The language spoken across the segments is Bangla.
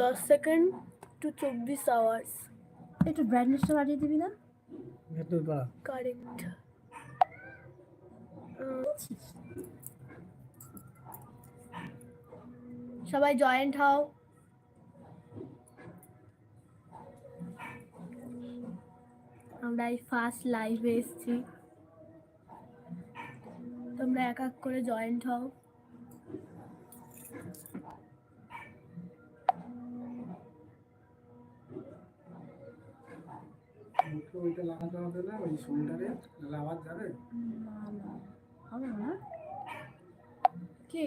দশ সেকেন্ড টু চব্বিশ আওয়ার্স একটু ব্রাইটনেসটা বাড়িয়ে দিবি না? কারেক্ট সবাই জয়েন্ট হও। আমরা এই ফার্স্ট লাইভে এসেছি। তোমরা এক এক করে জয়েন্ট হও। ওইটা লাগাতে হবে না ওই শোল্ডারে নাহলে আওয়াজ যাবে? না না হবে না। কি?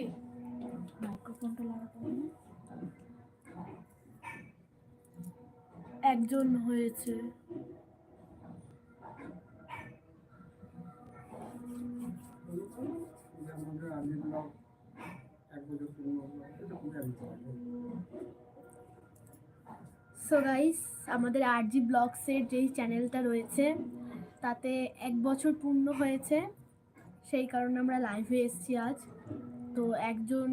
মাইক্রোফোনটা লাগাতে হবে একজন হয়েছে। এক বছর পুরনো এটা বুঝে দিতে পারব সো গাইস আমাদের আর জি ব্লগসের যেই চ্যানেলটা রয়েছে, তাতে এক বছর পূর্ণ হয়েছে। সেই কারণে আমরা লাইভে এসেছি আজ। তো একজন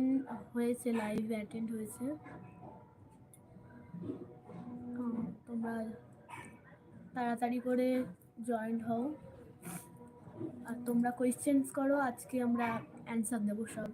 হয়েছে লাইভে অ্যাটেন্ড হয়েছে। তোমরা তাড়াতাড়ি করে জয়েন্ট হও। আর তোমরা কোয়েশ্চেন্স করো, আজকে আমরা অ্যান্সার দেবো সব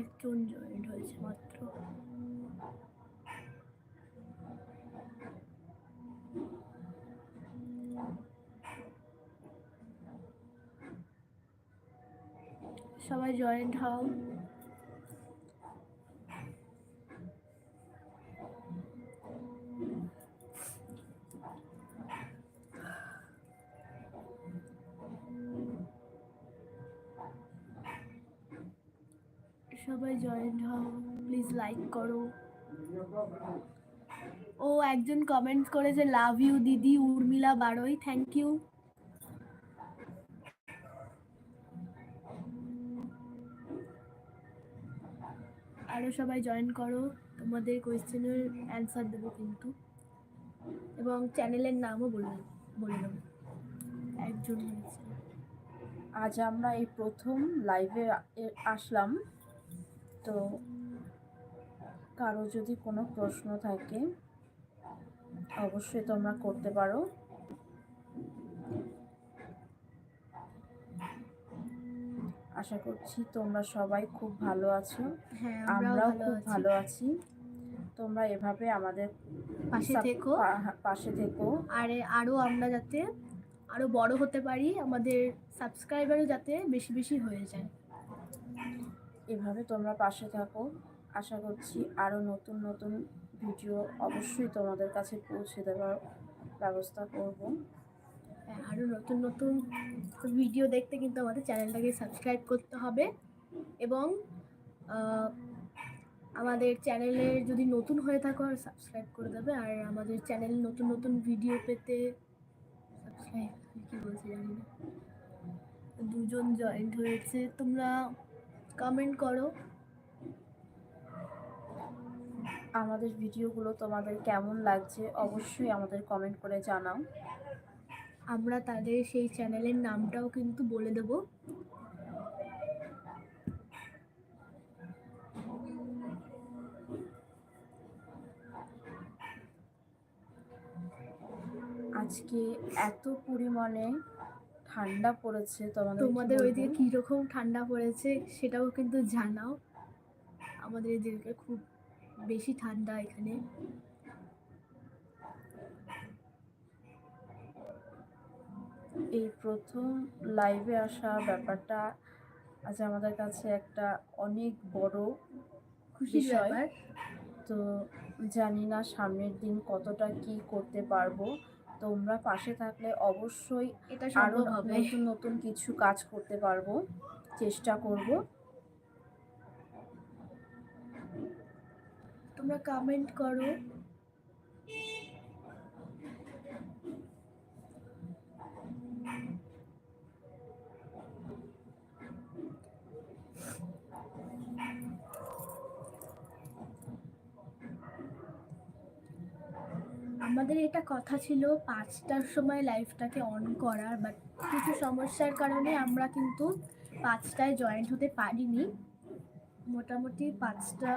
একজন জয়েন্ট হয়েছে মাত্র সবাই জয়েন্ট হও। সবাই জয়েন্ট হও, প্লিজ লাইক করো। ও একজন কমেন্ট করেছে লাভ ইউ দিদি, উর্মিলা বারোই, থ্যাংক ইউ। আরও সবাই জয়েন করো। তোমাদের কোয়েশ্চেনের অ্যান্সার দেবো কিন্তু। এবং চ্যানেলের নামও বলে বলে দেবো। একজন আজ আমরা এই প্রথম লাইভে আসলাম। তো কারও যদি কোনো প্রশ্ন থাকে, অবশ্যই তোমরা করতে পারো। আশা করছি তোমরা সবাই খুব ভালো আছো। হ্যাঁ আমরাও খুব ভালো আছি। তোমরা এভাবে আমাদের পাশে থেকো। পাশে থেকো। আর আরও আমরা যাতে আরও বড় হতে পারি আমাদের সাবস্ক্রাইবারও যাতে বেশি বেশি হয়ে যায়। এভাবে তোমরা পাশে থাকো। আশা করছি আরও নতুন নতুন ভিডিও অবশ্যই তোমাদের কাছে পৌঁছে দেওয়ার ব্যবস্থা করব। হ্যাঁ, আরও নতুন নতুন ভিডিও দেখতে কিন্তু আমাদের চ্যানেলটাকে সাবস্ক্রাইব করতে হবে। এবং আমাদের চ্যানেলে যদি নতুন হয়ে থাকো, আর সাবস্ক্রাইব করে দেবে। আর আমাদের চ্যানেল নতুন নতুন ভিডিও পেতে সাবস্ক্রাইব কী বলছি জানি না। দুজন জয়েন্ট হয়েছে। তোমরা কমেন্ট করো। আমাদের ভিডিওগুলো তোমাদের কেমন লাগছে? অবশ্যই আমাদের কমেন্ট করে জানাও। আমরা তাদের সেই চ্যানেলের নামটাও কিন্তু বলে দেব। আজকে এত পরিমাণে ঠান্ডা পড়েছে তোমাদের তোমাদের? ওইদিকে কীরকম ঠান্ডা পড়েছে সেটাও কিন্তু জানাও। আমাদের এদিকে খুব বেশি ঠান্ডা এখানে। এই প্রথম লাইভে আসা ব্যাপারটা আজ আমাদের কাছে একটা অনেক বড় খুশি হয় তো জানি না সামনের দিন কতটা কি করতে পারব। তোমরা পাশে থাকলে অবশ্যই এটা আরও নতুন নতুন কিছু কাজ করতে পারব। চেষ্টা করব। তোমরা কমেন্ট করো। আমাদের এটা কথা ছিল পাঁচটার সময় লাইভটাকে অন করার বাট কিছু সমস্যার কারণে আমরা কিন্তু পাঁচটায় জয়েন্ট হতে পারিনি। মোটামুটি পাঁচটা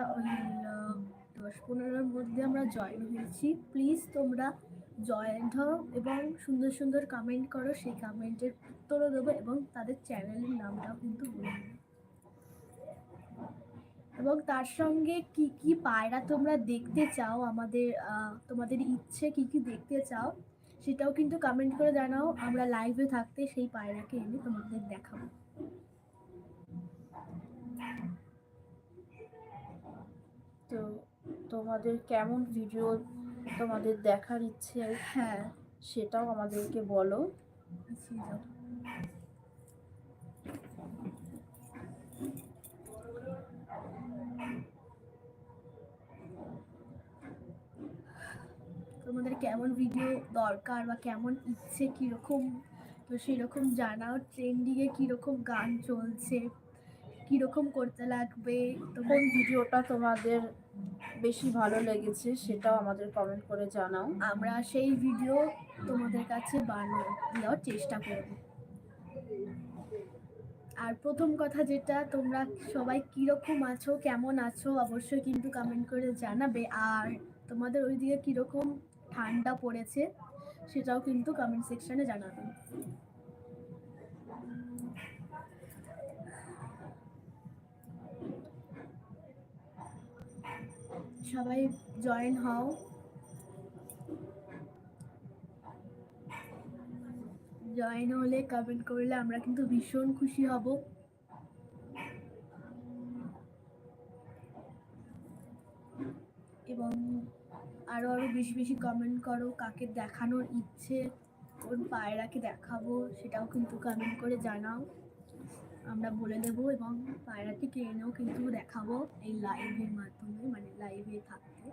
দশ পনেরোর মধ্যে আমরা জয়েন হয়েছি। প্লিজ তোমরা জয়েন্ট হও এবং সুন্দর সুন্দর কমেন্ট করো। সেই কমেন্টের উত্তরও দেবো এবং তাদের চ্যানেলের নামটাও কিন্তু বলে দেবো। এবং তার সঙ্গে কি কি পায়রা তোমরা দেখতে চাও? আমাদের তোমাদের ইচ্ছে কি কি দেখতে চাও? সেটাও কিন্তু কমেন্ট করে জানাও। আমরা লাইভে থাকতে সেই পায়রাকে এনে তোমাদের দেখাবো। তো তোমাদের কেমন ভিডিও তোমাদের দেখার ইচ্ছে? হ্যাঁ। সেটাও আমাদেরকে বলো পিছিয়ে যাও। তোমাদের কেমন ভিডিও দরকার বা কেমন ইচ্ছে কীরকম? তো সেরকম জানাও ট্রেন্ডিংয়ে কীরকম গান চলছে কীরকম করতে লাগবে? কোন ভিডিওটা তোমাদের বেশি ভালো লেগেছে সেটাও আমাদের কমেন্ট করে জানাও। আমরা সেই ভিডিও তোমাদের কাছে বানিয়ে দেওয়ার চেষ্টা করব। আর প্রথম কথা যেটা তোমরা সবাই কীরকম আছো কেমন আছো অবশ্যই কিন্তু কমেন্ট করে জানাবে। আর তোমাদের ওইদিকে কীরকম ঠান্ডা পড়েছে, সেটাও কিন্তু কমেন্ট সেকশনে জানাবে সবাই জয়েন হও। জয়েন হলে কমেন্ট করলে আমরা কিন্তু ভীষণ খুশি হব এবং আরও আরও বেশি বেশি কমেন্ট করো, কাকে দেখানোর ইচ্ছে, কোন পায়রাকে দেখাবো সেটাও কিন্তু কমেন্ট করে জানাও। আমরা বলে দেবো এবং পায়রাটিকে এনেও কিন্তু দেখাবো এই লাইভের মাধ্যমে মানে লাইভে থাকতে।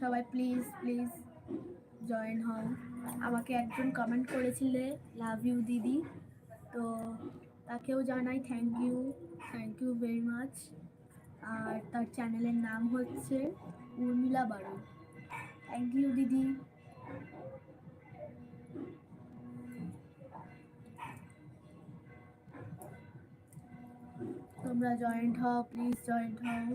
সবাই প্লিজ প্লিজ জয়েন হও। আমাকে একজন কমেন্ট করেছিলে লাভ ইউ দিদি। তো তাকেও জানাই thank you thank you very much আর তার চ্যানেলের নাম হচ্ছে উর্মিলা বারু থ্যাংক ইউ দিদি। তোমরা জয়েন্ট হও প্লিজ জয়েন্ট হও।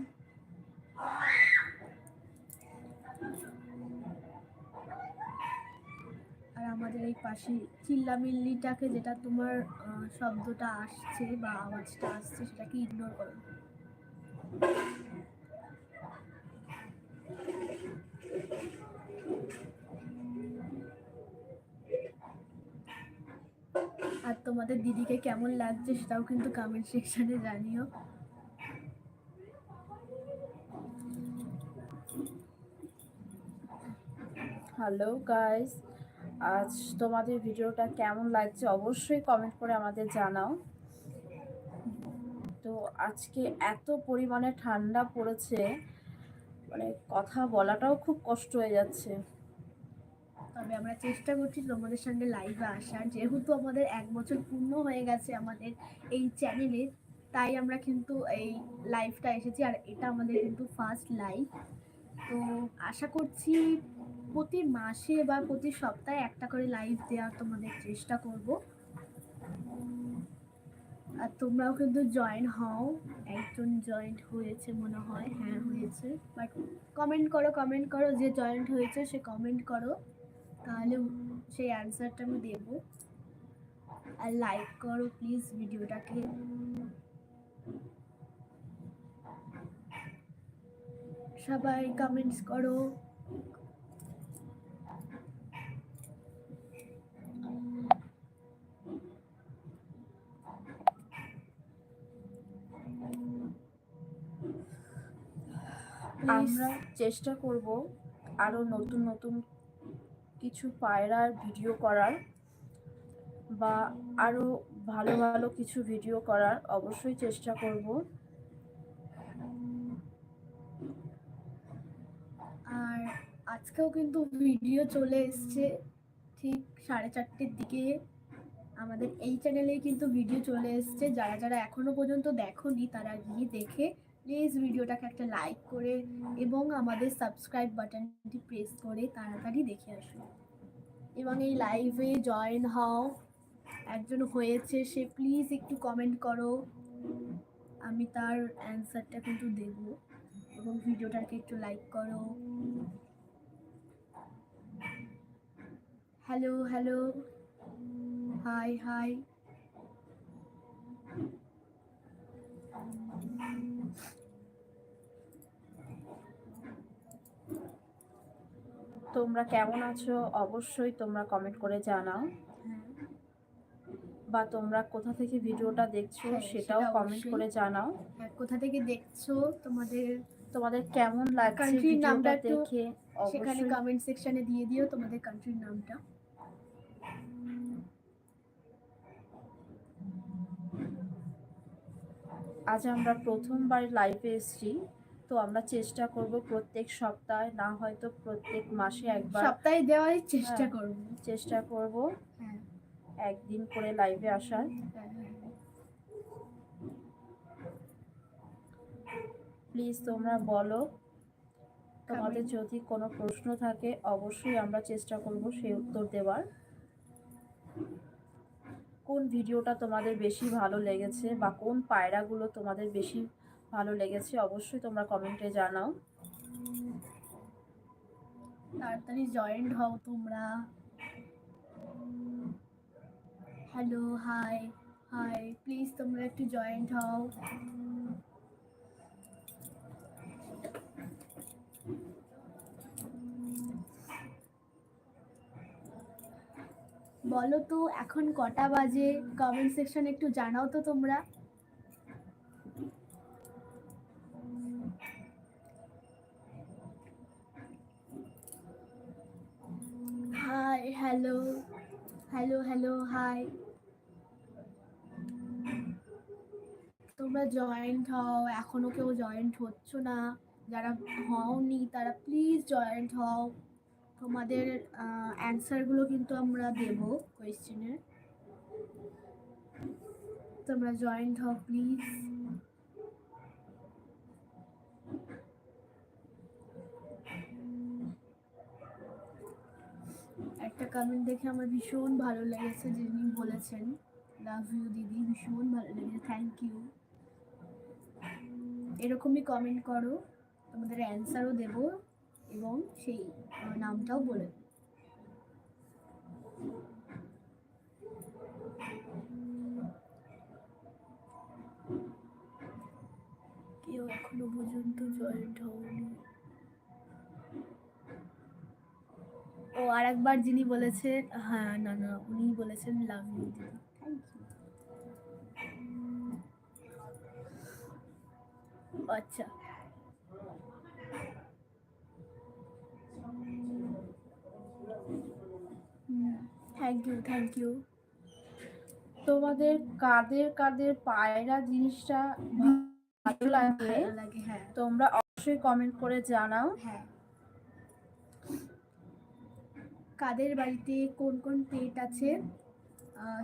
আর আমাদের এই পাশে চিল্লামিল্লিটাকে যেটা তোমার শব্দটা আসছে বা আওয়াজটা আসছে সেটাকে ইগনোর করো। আর তোমাদের দিদিকে কেমন লাগছে সেটাও কিন্তু কমেন্ট সেকশনে জানিও। হ্যালো গাইস আজ তোমাদের ভিডিওটা কেমন লাগছে অবশ্যই কমেন্ট করে আমাদের জানাও। তো আজকে এত পরিমাণে ঠান্ডা পড়েছে মানে কথা বলাটাও খুব কষ্ট হয়ে যাচ্ছে। তবে আমরা চেষ্টা করছি তোমাদের সঙ্গে লাইভে আসার। যেহেতু আমাদের এক বছর পূর্ণ হয়ে গেছে আমাদের এই চ্যানেলে তাই আমরা কিন্তু এই লাইভটা এসেছি। আর এটা আমাদের কিন্তু ফার্স্ট লাইভ তো আশা করছি প্রতি মাসে বা প্রতি সপ্তাহে একটা করে লাইভ দেওয়ার তোমাদের চেষ্টা করব। আর তোমরাও কিন্তু জয়েন হও। একজন জয়েন্ট হয়েছে মনে হয় হ্যাঁ হয়েছে। বাট কমেন্ট করো কমেন্ট করো, যে জয়েন্ট হয়েছে সে কমেন্ট করো। তাহলে সেই অ্যান্সারটা আমি দেব। আর লাইক করো প্লিজ ভিডিওটাকে সবাই কমেন্টস করো আমরা চেষ্টা করব আরও নতুন নতুন কিছু পায়রার ভিডিও করার বা আরও ভালো ভালো কিছু ভিডিও করার অবশ্যই চেষ্টা করব। আর আজকেও কিন্তু ভিডিও চলে এসছে ঠিক সাড়ে চারটের দিকে। আমাদের এই চ্যানেলে কিন্তু ভিডিও চলে এসছে। যারা যারা এখনও পর্যন্ত দেখোনি তারা গিয়ে দেখে প্লিজ ভিডিওটাকে একটা লাইক করে এবং আমাদের সাবস্ক্রাইব বাটনটি প্রেস করে তাড়াতাড়ি দেখে আসুন এবং এই লাইভে জয়েন হও। একজন হয়েছে সে প্লিজ একটু কমেন্ট করো। আমি তার অ্যান্সারটা কিন্তু দেবো এবং ভিডিওটাকে একটু লাইক করো। হ্যালো হ্যালো হাই হাই তোমরা কেমন আছো? অবশ্যই তোমরা কমেন্ট করে জানাও। বা তোমরা কোথা থেকে ভিডিওটা দেখছ হ্যাঁ, সেটাও কমেন্ট করে জানাও। হ্যাঁ, কোথা থেকে দেখছ তোমাদের তোমাদের কেমন লাগছে Country র নামটা ভিডিওটা দেখে? সেখানে অবশ্যই। কমেন্ট সেকশনে দিয়ে দিও তোমাদের কান্ট্রির নামটা। আজ আমরা প্রথমবার লাইভে এসেছি তো আমরা চেষ্টা করব প্রত্যেক সপ্তাহে না হয়তো প্রত্যেক মাসে একবার সপ্তাহে দেওয়ার চেষ্টা হ্যাঁ। করব চেষ্টা করব হ্যাঁ একদিন করে লাইভে আসার। প্লিজ তোমরা বলো তোমাদের যদি কোনো প্রশ্ন থাকে অবশ্যই আমরা চেষ্টা করব সেই উত্তর দেওয়ার কোন ভিডিওটা তোমাদের বেশি ভালো লেগেছে বা কোন পায়রাগুলো তোমাদের বেশি ভালো লেগেছে অবশ্যই তোমরা কমেন্টে জানাও। তাড়াতাড়ি জয়েন্ট হও তোমরা। হ্যালো হাই হাই প্লিজ তোমরা একটু জয়েন্ট হও। বলো তো, এখন কটা বাজে? কমেন্ট সেকশন একটু জানাও তো তোমরা। Hi hello hello hello hi তোমরা জয়েন্ট হও, এখনও কেউ জয়েন্ট হচ্ছ না। যারা হওনি, তারা প্লিজ জয়েন্ট হও। তোমাদের অ্যান্সারগুলো কিন্তু আমরা দেব কোয়েশ্চেনের তোমরা জয়েন্ট হও প্লিজ একটা কমেন্ট দেখে আমার ভীষণ ভালো লেগেছে যিনি বলেছেন। লাভ ইউ দিদি, ভীষণ ভালো লেগেছে থ্যাংক ইউ এরকমই কমেন্ট করো, তোমাদের অ্যান্সারও দেব। এবং সেই নামটাও বলে। কেউ এখনও পর্যন্ত জয়েন্ট হয়নি। ও আর একবার যিনি বলেছেন হ্যাঁ না না উনি বলেছেন লাভ ইউ দিদি। থ্যাংক ইউ আচ্ছা। থ্যাংক ইউ থ্যাংক ইউ তোমাদের কাদের কাদের পায়রা জিনিসটা ভালো লাগে হ্যাঁ। তোমরা অবশ্যই কমেন্ট করে জানাও। হ্যাঁ। কাদের বাড়িতে কোন কোন পেট আছে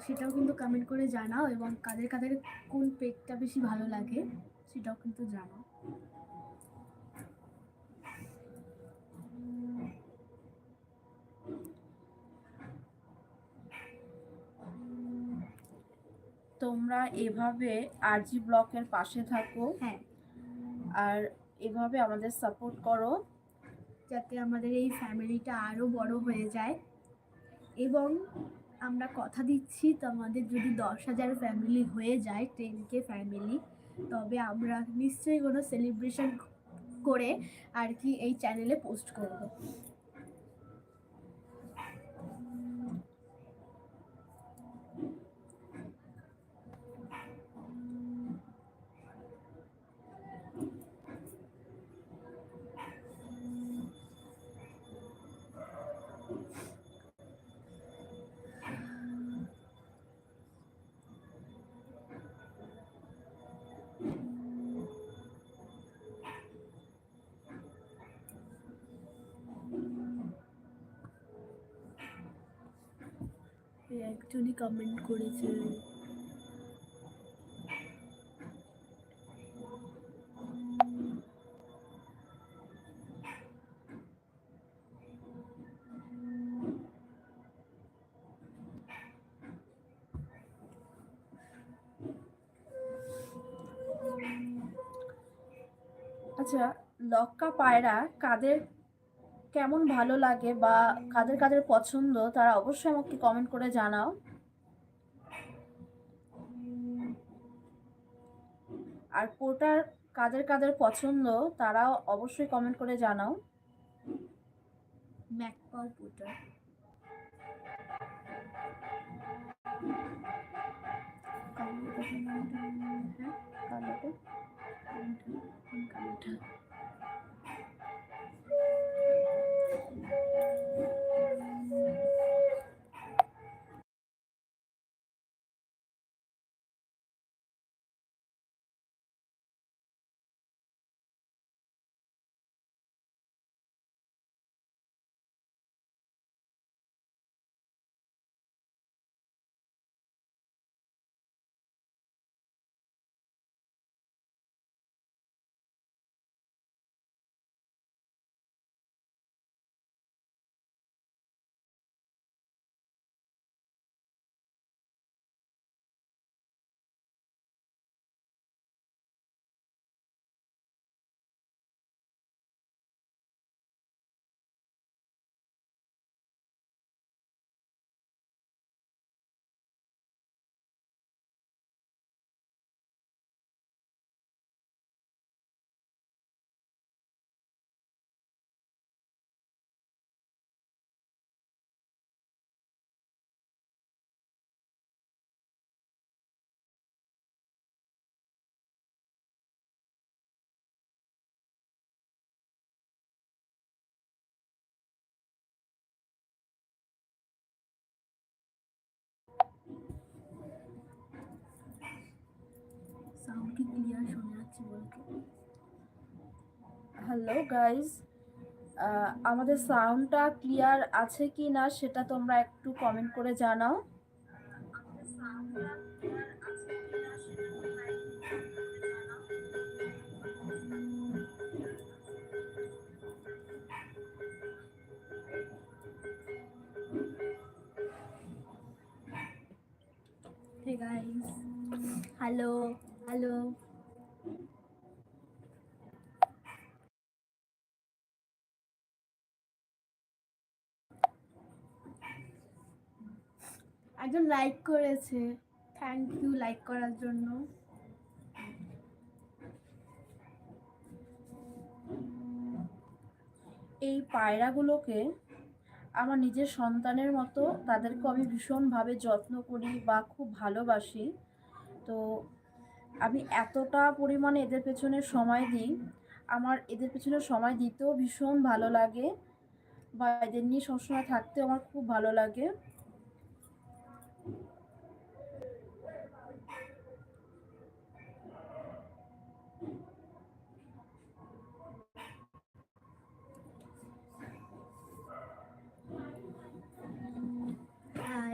সেটাও কিন্তু কমেন্ট করে জানাও এবং কাদের কাদের কোন পেটটা বেশি ভালো লাগে সেটাও কিন্তু জানাও। তোমরা এভাবে আরজি ব্লকের পাশে থাকো। হ্যাঁ। আর এভাবে আমাদের সাপোর্ট করো। যাতে আমাদের এই ফ্যামিলিটা আরও বড় হয়ে যায়। এবং আমরা কথা দিচ্ছি তোমাদের যদি দশ হাজার ফ্যামিলি হয়ে যায় টেন কে ফ্যামিলি তবে আমরা নিশ্চয়ই কোনো সেলিব্রেশন করে আর কি এই চ্যানেলে পোস্ট করব। একজনই কমেন্ট করেছে। আচ্ছা লক্কা পায়রা কাদের কেমন ভালো লাগে বা কাদের কাদের পছন্দ তারা অবশ্যই আমাকে কমেন্ট করে জানাও। আর পোটার কাদের কাদের পছন্দ তারাও অবশ্যই কমেন্ট করে জানাও। পুটার শোনা বলতো। হ্যালো গাইজ আমাদের সাউন্ডটা ক্লিয়ার আছে কি না সেটা তোমরা একটু কমেন্ট করে জানাও। হ্যালো হ্যালো একজন লাইক করেছে। থ্যাংক ইউ লাইক করার জন্য। এই পায়রাগুলোকে আমার নিজের সন্তানের মতো তাদেরকে আমি ভীষণভাবে যত্ন করি বা খুব ভালোবাসি। তো আমি এতটা পরিমাণে এদের পেছনে সময় দিই। আমার এদের পেছনে সময় দিতেও ভীষণ ভালো লাগে বা এদের নিয়ে সবসময় থাকতেও আমার খুব ভালো লাগে।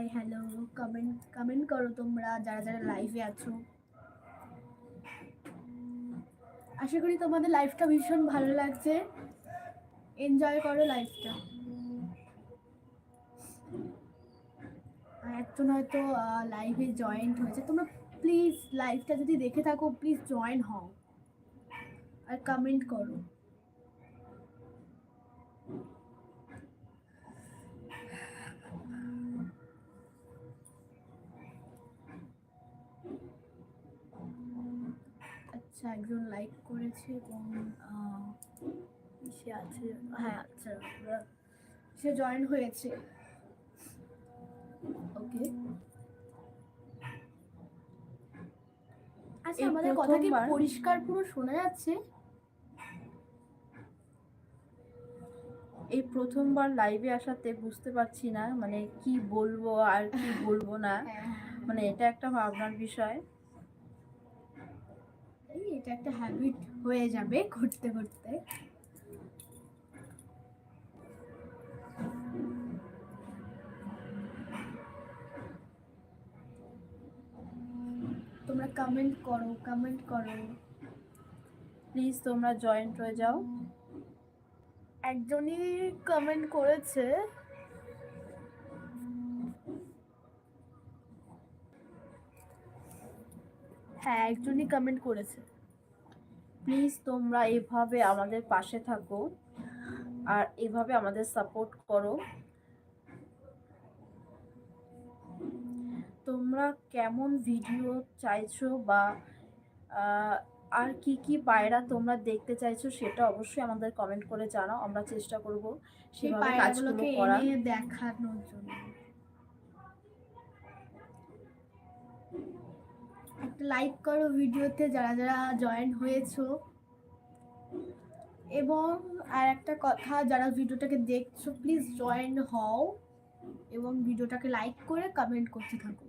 হাই হ্যালো কমেন্ট কমেন্ট করো তোমরা, যারা যারা লাইভে আছো। আশা করি তোমাদের লাইফটা ভীষণ ভালো লাগছে। এনজয় করো লাইফটা একজন হয়তো লাইভে জয়েন্ট হয়েছে। তোমরা প্লিজ লাইভটা যদি দেখে থাকো প্লিজ জয়েন হও। আর কমেন্ট করো। আচ্ছা একজন লাইক করেছে এবং সে আছে হ্যাঁ আচ্ছা সে জয়েন হয়েছে। ওকে আচ্ছা আমাদের কথা কি পরিষ্কার পুরো শোনা যাচ্ছে? এই প্রথমবার লাইভে আসাতে বুঝতে পারছি না মানে কি বলব আর কি বলব না। হ্যাঁ। মানে এটা একটা ভাবনার বিষয়। এটা একটা হ্যাবিট হয়ে যাবে ঘুরতে ঘুরতে। তোমরা কমেন্ট করো কমেন্ট করো। প্লিজ তোমরা জয়েন্ট হয়ে যাও। একজনই কমেন্ট করেছে। হ্যাঁ একজনই কমেন্ট করেছে। প্লিজ তোমরা এভাবে আমাদের পাশে থাকো আর এভাবে আমাদের সাপোর্ট করো। তোমরা কেমন ভিডিও চাইছো বা আর কি কি পায়রা তোমরা দেখতে চাইছো সেটা অবশ্যই আমাদের কমেন্ট করে জানাও আমরা চেষ্টা করব সেই পায়রাগুলোকে এনে দেখানোর জন্য। লাইক করো ভিডিওতে, যারা যারা জয়েন হয়েছো। এবং আর একটা কথা, যারা ভিডিওটাকে দেখছ প্লিজ জয়েন হও এবং ভিডিওটাকে লাইক করে কমেন্ট করতে থাকো।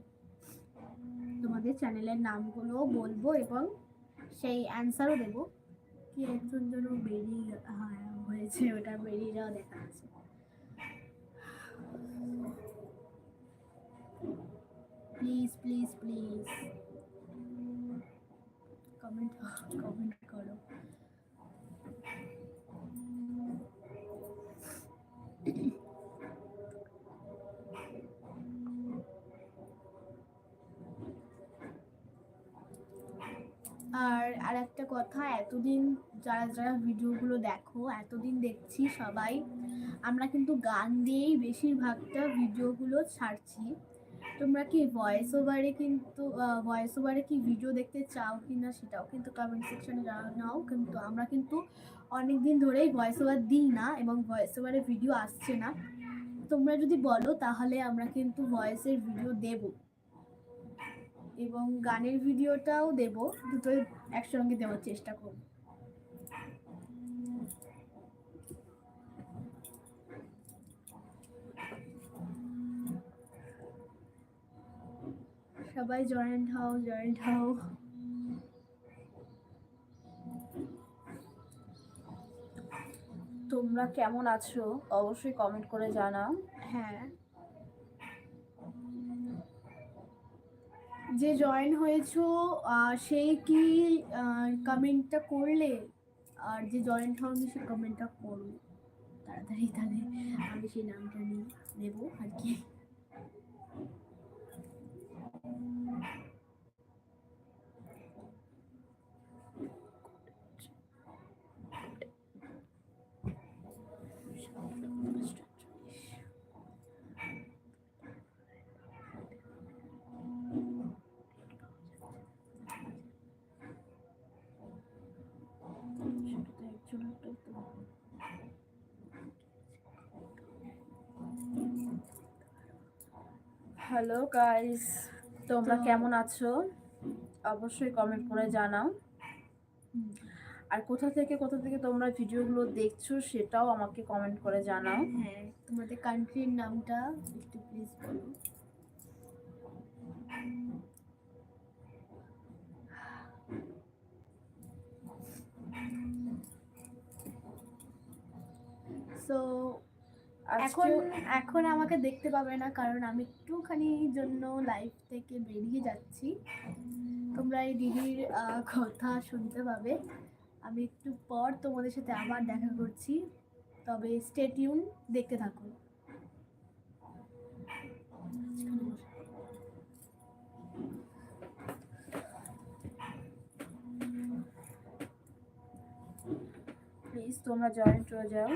তোমাদের চ্যানেলের নামগুলো বলব এবং সেই অ্যান্সারও দেবো। কি একজন যেন বেরিয়ে হ্যাঁ হয়েছে, ওটা বেরিয়ে যাওয়া দেখা যাচ্ছে। Please please please comment comment করো। আর আর একটা কথা, এতদিন যারা যারা ভিডিওগুলো দেখো, এতদিন দেখছি সবাই, আমরা কিন্তু গান দিয়েই বেশিরভাগটা ভিডিওগুলো ছাড়ছি। তোমরা কি ভয়েস ওভারে কিন্তু ভয়েস ওভারে কি ভিডিও দেখতে চাও কি না সেটাও কিন্তু কমেন্ট সেকশনে জানাও কিন্তু আমরা কিন্তু অনেক দিন ধরেই ভয়েস ওভার দিই না এবং ভয়েস ওভারে ভিডিও আসছে না। তোমরা যদি বলো তাহলে আমরা কিন্তু ভয়েসের ভিডিও দেব। এবং গানের ভিডিওটাও দেব। দুটোই একসঙ্গে দেওয়ার চেষ্টা করব। সবাই জয়েন্ট হও জয়েন্ট হও। তোমরা কেমন আছো? অবশ্যই কমেন্ট করে জানাও। হ্যাঁ। যে জয়েন হয়েছো সেই কি কমেন্টটা করলে? আর যে জয়েন্ট হওনি সে কমেন্টটা করো তাড়াতাড়ি তাহলে আমি সেই নামটা নিয়ে নেব আর কি। হ্যালো গাইস তোমরা কেমন আছো? অবশ্যই কমেন্ট করে জানাও। আর কোথা থেকে কোথা থেকে তোমরা ভিডিওগুলো দেখছ সেটাও আমাকে কমেন্ট করে জানাও। হ্যাঁ তোমাদের কান্ট্রির নামটা একটু প্লিজ বলো। সো এখন এখন আমাকে দেখতে পাবে না, কারণ আমি একটুখানি জন্য লাইভ থেকে বেরিয়ে যাচ্ছি। তোমরা এই দিদির কথা শুনতে পাবে। আমি একটু পর তোমাদের সাথে আবার দেখা করছি, তবে স্টেটিউন দেখতে থাকো। প্লিজ তোমরা জয়েন্ট হয়ে যাও।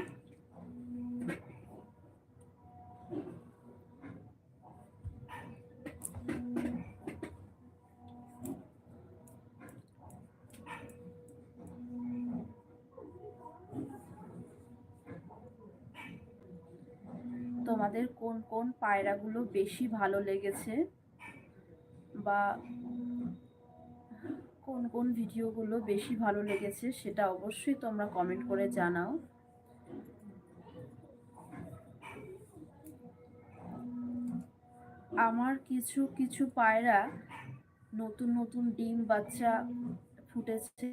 তোমাদের কোন কোন পায়রাগুলো বেশি ভালো লেগেছে? বা কোন কোন ভিডিওগুলো বেশি ভালো লেগেছে সেটা অবশ্যই তোমরা কমেন্ট করে জানাও। আমার কিছু কিছু পায়রা নতুন নতুন ডিম বাচ্চা ফুটেছে,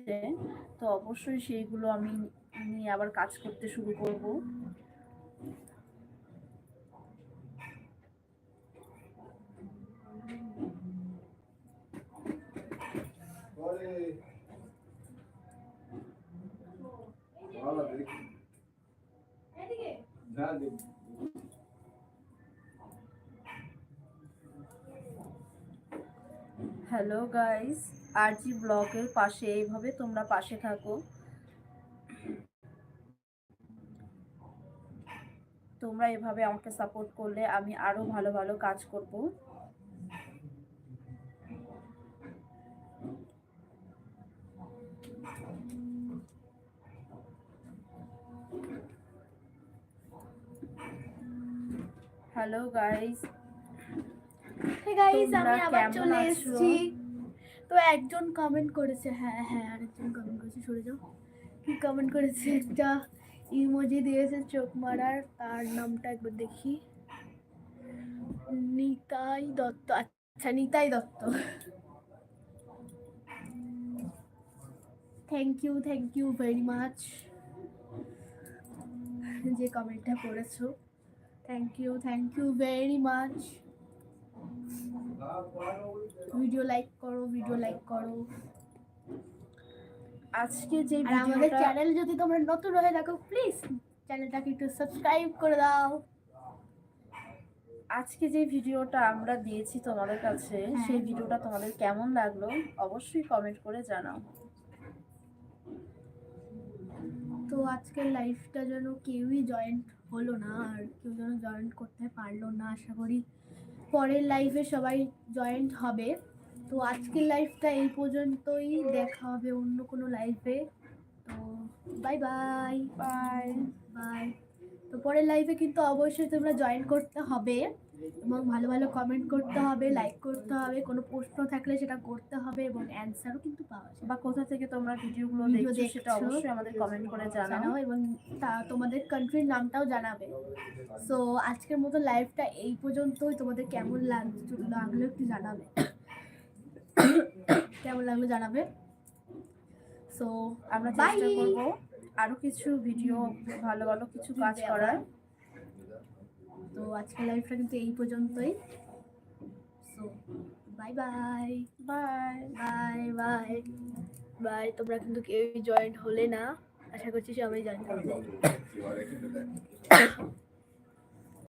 তো অবশ্যই সেইগুলো আমি নিয়ে আবার কাজ করতে শুরু করব। হ্যালো গাইস আর জি ব্লকের পাশে এইভাবে তোমরা পাশে থাকো। তোমরা এভাবে আমাকে সাপোর্ট করলে আমি আরও ভালো ভালো কাজ করব। গাইস গাইস আমি আবার চলে এসেছি। তো একজন কমেন্ট করেছে হ্যাঁ হ্যাঁ আরেকজন কমেন্ট করেছে সরে যাও। কি কমেন্ট করেছে? একটা ইমোজি দিয়েছে চোখ মারার তার নামটা একবার দেখি। নিতাই দত্ত আচ্ছা Nitai Dutta. Thank you thank you very much যে কমেন্টটা করেছ। Thank you thank you very much video like করো ভিডিও লাইক করো। আজকে যে আমাদের চ্যানেল যদি তোমরা নতুন হয়ে থাকো প্লিজ চ্যানেলটাকে একটু সাবস্ক্রাইব করে দাও। আজকে যে ভিডিওটা আমরা দিয়েছি তোমাদের কাছে হ্যাঁ। সেই ভিডিওটা তোমাদের কেমন লাগল অবশ্যই কমেন্ট করে জানাও। তো আজকের লাইফটা যেন কেউই জয়েন্ট হলো না আর কেউ যেন জয়েন্ট করতে পারল না আশা করি পরের লাইফে সবাই জয়েন্ট হবে। তো আজকের লাইফটা এই পর্যন্তই দেখা হবে অন্য কোনো লাইফে তো বাই বাই বাই বাই তো পরের লাইফে কিন্তু অবশ্যই তোমরা জয়েন করতে হবে এবং ভালো ভালো কমেন্ট করতে হবে লাইক করতে হবে কোনো প্রশ্ন থাকলে সেটা করতে হবে এবং অ্যান্সারও কিন্তু পাওয়া যাবে বা কোথা থেকে তোমরা ভিডিওগুলো ভিডিও দেখছ সেটা। অবশ্যই আমাদের কমেন্ট করে জানাও এবং তা তোমাদের কান্ট্রির নামটাও জানাবে। সো আজকের মতো লাইভটা এই পর্যন্তই। তোমাদের কেমন লাগল একটু জানাবে। কেমন লাগল জানাবে? সো আমরা চেষ্টা করব। আরও কিছু ভিডিও ভালো ভালো কিছু কাজ করার। তো আজকে লাইফটা কিন্তু এই পর্যন্তই। So bye bye bye bye bye bye তোমরা কিন্তু কেউই জয়েন্ট হলে না। আশা করছি সবাই জয়েন করবে